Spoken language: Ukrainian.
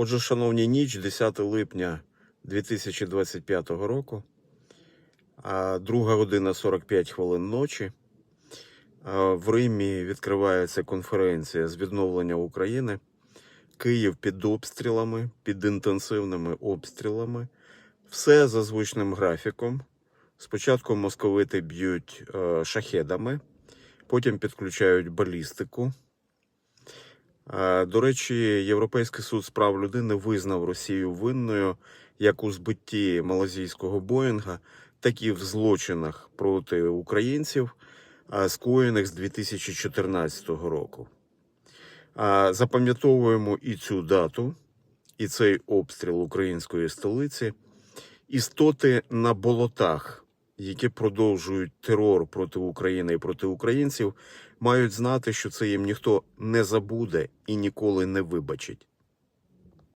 Отже, шановні ніч, 10 липня 2025 року, а друга година 45 хвилин ночі. В Римі відкривається конференція з відновлення України. Київ під обстрілами, під інтенсивними обстрілами. Все за звичним графіком. Спочатку московити б'ють е, шахедами, потім підключають балістику. Е, До речі, Європейський суд з прав людини визнав Росію винною як у збитті малазійського Боїнга, так і в злочинах проти українців, е, скоєних з 2014 року. Запам'ятовуємо і цю дату, і цей обстріл української столиці. Істоти на болотах, які продовжують терор проти України і проти українців, мають знати, що це їм ніхто не забуде і ніколи не вибачить.